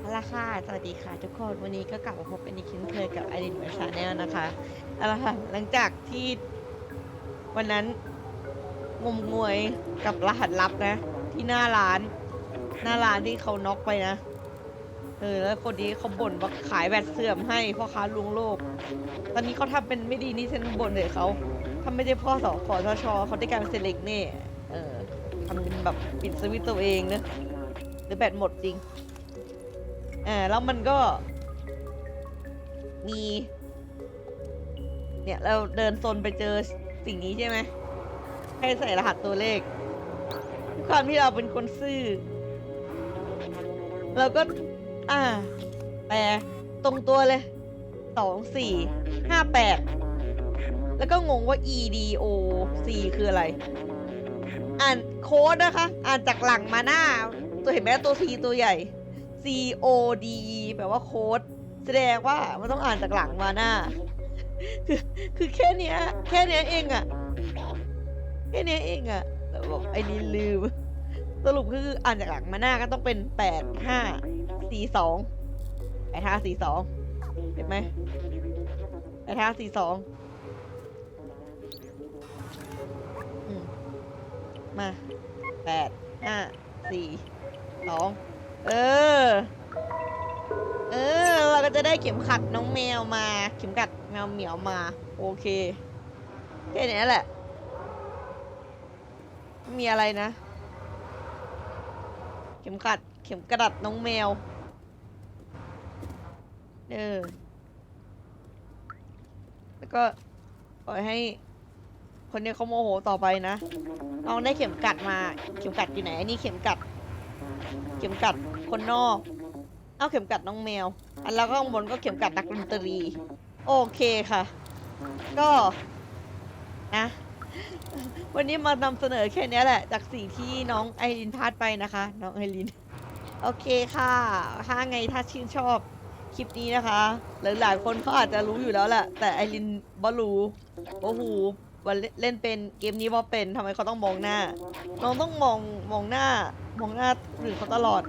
เอาละค่ะ สวัสดีค่ะทุกคน วันนี้ก็กลับมาพบกันอีกเช่นเคยกับไอรินเวอร์ชาแนลนะคะ เอาละค่ะ หลังจากที่วันนั้นงมงวยกับรหัสลับนะ ที่หน้าร้าน หน้าร้านที่เขาน็อกไปนะ เออ แล้วคนนี้เขาบ่นว่าขายแบตเสื่อมให้พ่อค้าลวงโลก ตอนนี้เขาทำเป็นไม่ดีนี่ฉันบ่นเลยเขา ถ้าไม่ได้พ่อสอขอทชเขาได้กลารเป็นเซเล็กเน่ เออ ทำเป็นแบบปิดสวิตตัวเองนะหรือแบตหมดจริงอ่าแล้วมันก็ มี เนี่ยเราเดินโซนไปเจอสิ่งนี้ใช่ไหมให้ใส่รหัสตัวเลขด้วยความที่เราเป็นคนซื่อเราก็ อ่า แปลตรงตัวเลยสองสี่ห้าแปดแล้วก็งงว่า E D O C คืออะไร อ่านโค้ดนะคะ อ่านจากหลังมาหน้า ตัวเห็นไหมตัว C ตัวใหญ่ C O D E แปลว่าโค้ด แสดงว่ามันต้องอ่านจากหลังมาหน้า คือคือแค่เนี้ย แค่เนี้ยเองอะแค่เนี้ยเองอะแต่บอกไอ้นี่ลืม สรุปคืออ่านจากหลังมาหน้าก็ต้องเป็นแปดห้าสี่สองแปดห้าสี่สองเห็นไหมแปดห้าสี่สอง มาแปดห้าสี่สองเออ เออ เราก็จะได้เข็มขัดน้องแมวมา เข็มขัดแมวเหมียวมา โอเคแค่นี้แหละ มีอะไรนะ เข็มขัด เข็มกระดัดน้องแมว เออ แล้วก็ปล่อยให้ คนนี้เขาโมโหต่อไปนะน้องได้เข็มกัดมา เข็มกัดอยู่ไหนอันนี้เข็มกัด เข็มกัดคนนอก เอาเข็มกัดน้องแมว อันแล้วก็ข้างบนก็เข็มกัดนักดนตรี โอเคค่ะ ก็นะ วันนี้มานำเสนอแค่นี้แหละ จากสิ่งที่น้องไอรินพลาดไปนะคะ น้องไอริน โอเคค่ะ ถ้าไงถ้าชื่นชอบคลิปนี้นะคะ หลายหลายๆคนเขาอาจจะรู้อยู่แล้วแหละ แต่ไอรินบอรู้ โอ้โห วันเล่นเป็นเกมนี้บอเป็นทำไมเขาต้องมองหน้า น้องต้องมองมองหน้ามองหน้าหรือเขาตลอด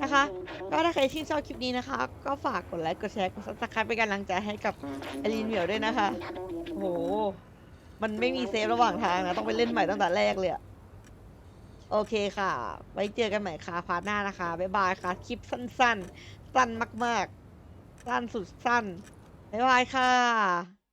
นะคะก็ถ้าใครชื่นชอบคลิปนี้นะคะ ก็ฝากกดไลค์กดแชร์กดซับสไครป์เป็นกำลังใจให้กับไอรินเหมียวด้วยนะคะโหมันไม่มีเซฟระหว่างทางนะ ต้องไปเล่นใหม่ตั้งแต่แรกเลยอะโอเคค่ะ ไว้เจอกันใหม่ค่ะพาร์ทหน้านะคะ บ๊ายบายค่ะ คลิปสั้นๆ สั้นมากๆ สั้นสุดสั้น บ๊ายบายค่ะ